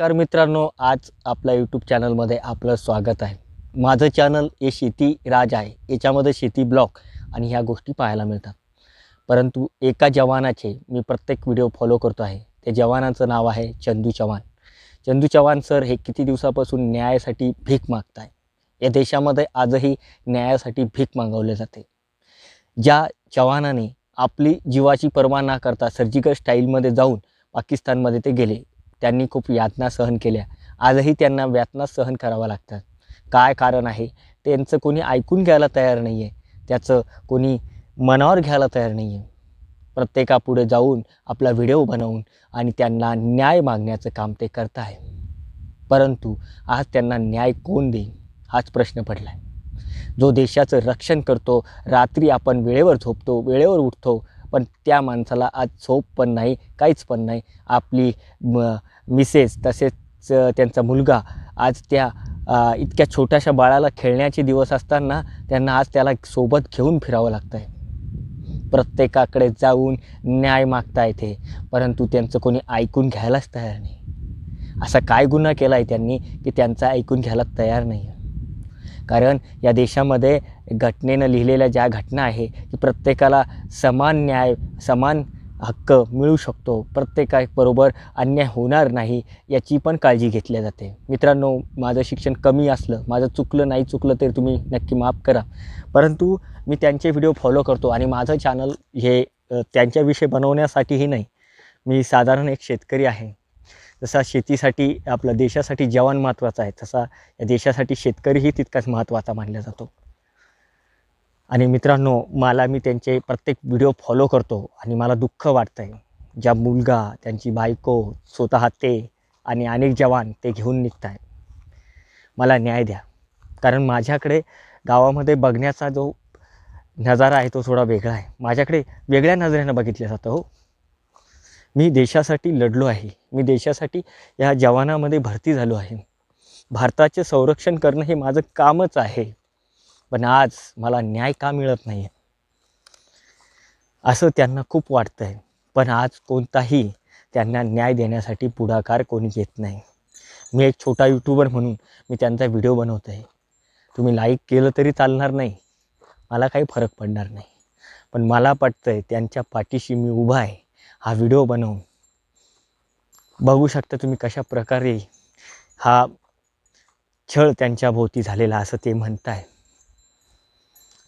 नमस्कार मित्रांनो आज आपल्या यूट्यूब चॅनलमध्ये आपलं स्वागत आहे. माझं चॅनल हे शेती राज आहे. याच्यामध्ये शेती ब्लॉग आणि ह्या गोष्टी पाहायला मिळतात. परंतु एका जवानाचे मी प्रत्येक व्हिडिओ फॉलो करतो आहे. त्या जवानाचं नाव आहे चंदू चव्हाण. चंदू चव्हाण सर हे किती दिवसापासून न्यायासाठी भीक मागत आहे या देशामध्ये आजही न्यायासाठी भीक मागवले जाते. ज्या चव्हाणाने आपली जीवाची पर्वा न करता सर्जिकल स्टाईलमध्ये जाऊन पाकिस्तानमध्ये ते गेले त्यांनी खूप यातना सहन केल्या. आजही त्यांना व्यातना सहन कराव्या लागतात. काय कारण आहे? त्यांचं कोणी ऐकून घ्यायला तयार नाही आहे त्याचं कोणी मनावर घ्यायला तयार नाही आहे प्रत्येकापुढे जाऊन आपला व्हिडिओ बनवून आणि त्यांना न्याय मागण्याचं काम ते करत आहे. परंतु आज त्यांना न्याय कोण देईल? हाच प्रश्न पडला आहे जो देशाचं रक्षण करतो रात्री आपण वेळेवर झोपतो वेळेवर उठतो पण त्या माणसाला आज झोप पण नाही काहीच पण नाही. आपली म मिसेस तसेच त्यांचा मुलगा आज त्या इतक्या छोट्याशा बाळाला खेळण्याचे दिवस असताना त्यांना आज त्याला सोबत घेऊन फिरावं लागतं आहे प्रत्येकाकडे जाऊन न्याय मागता येते परंतु त्यांचं कोणी ऐकून घ्यायलाच तयार नाही. असा काय गुन्हा केला आहे त्यांनी की त्यांचा ऐकून घ्यायला तयार नाही आहे कारण या देशामध्ये घटनेनं लिहिलेल्या ज्या घटना आहे की प्रत्येकाला समान न्याय समान हक्क मिळू शकतो. प्रत्येकाबरोबर अन्याय होणार नाही याची पण काळजी घेतली जाते. मित्रांनो माझं शिक्षण कमी असलं माझं चुकलं नाही चुकलं तरी तुम्ही नक्की माफ करा. परंतु मी त्यांचे व्हिडिओ फॉलो करतो आणि माझं चॅनल हे त्यांच्याविषयी बनवण्यासाठीही नाही. मी साधारण एक शेतकरी आहे. जसा शेतीसाठी आपला देशासाठी जवान महत्त्वाचा आहे तसा या देशासाठी शेतकरीही तितकाच महत्त्वाचा मानला जातो. आणि मित्रांनो मला मी त्यांचे प्रत्येक व्हिडिओ फॉलो करतो आणि मला दुःख वाटतं आहे ज्या मुलगा त्यांची बायको स्वतः ते आणि अनेक जवान ते घेऊन निघत आहे मला न्याय द्या. कारण माझ्याकडे गावामध्ये बघण्याचा जो नजारा आहे तो थोडा वेगळा आहे. माझ्याकडे वेगळ्या नजरेनं बघितलं जातं हो. मी देशासाठी लढलो आहे. मी देशासाठी या जवानामध्ये भरती झालो आहे. भारताचे संरक्षण करणं हे माझं कामच आहे. पण आज मला न्याय का मिळत नाही असं त्यांना खूप वाटतं आहे पण आज कोणताही त्यांना न्याय देण्यासाठी पुढाकार कोणी घेत नाही. मी एक छोटा यूट्यूबर म्हणून मी त्यांचा व्हिडिओ बनवत आहे तुम्ही लाईक केलं तरी चालणार नाही. मला काही फरक पडणार नाही. पण मला वाटतं आहे त्यांच्या पाठीशी मी उभा आहे. हा व्हिडिओ बनवून बघू शकता तुम्ही कशा प्रकारे हा छळ त्यांच्या भोवती झालेला असं ते म्हणताय.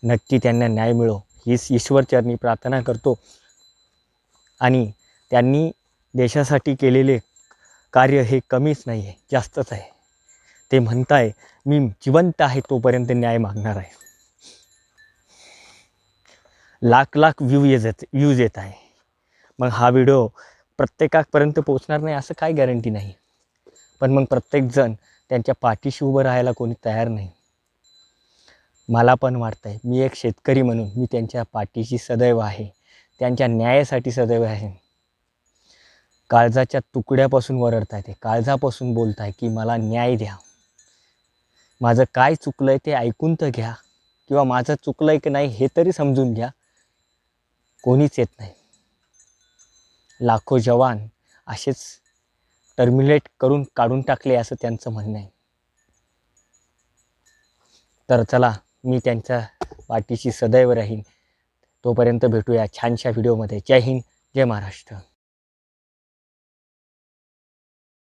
नक्की त्यांना न्याय मिळो. हीच ईश्वरचरणी प्रार्थना करतो. आणि त्यांनी देशासाठी केलेले कार्य हे कमीच नाही आहे जास्तच आहे. ते म्हणताय मी जिवंत आहे तोपर्यंत न्याय मागणार आहे. लाख लाख व्ह्यू येत व्ह्यूज येत आहे. मग हा व्हिडिओ प्रत्येकापर्यंत पोचणार नाही असं काय गॅरंटी नाही. पण मग प्रत्येकजण त्यांच्या पाठीशी उभं राहायला कोणी तयार नाही. मला पण वाटतं आहे मी एक शेतकरी म्हणून मी त्यांच्या पाठीशी सदैव आहे. त्यांच्या न्यायासाठी सदैव आहे. काळजाच्या तुकड्यापासून वरडत आहे ते काळजापासून बोलत आहे की मला न्याय द्या. माझं काय चुकलं आहे ते ऐकून तर घ्या किंवा माझं चुकलं आहे की नाही हे तरी समजून घ्या. कोणीच येत नाही. लाखो जवान असेच टर्मिनेट करून काढून टाकले असं त्यांचं म्हणणं आहे. तर चला मी त्यांच्या पाठीशी सदैव राहीन. तोपर्यंत भेटूया छानशा व्हिडिओमध्ये जय हिंद जय महाराष्ट्र.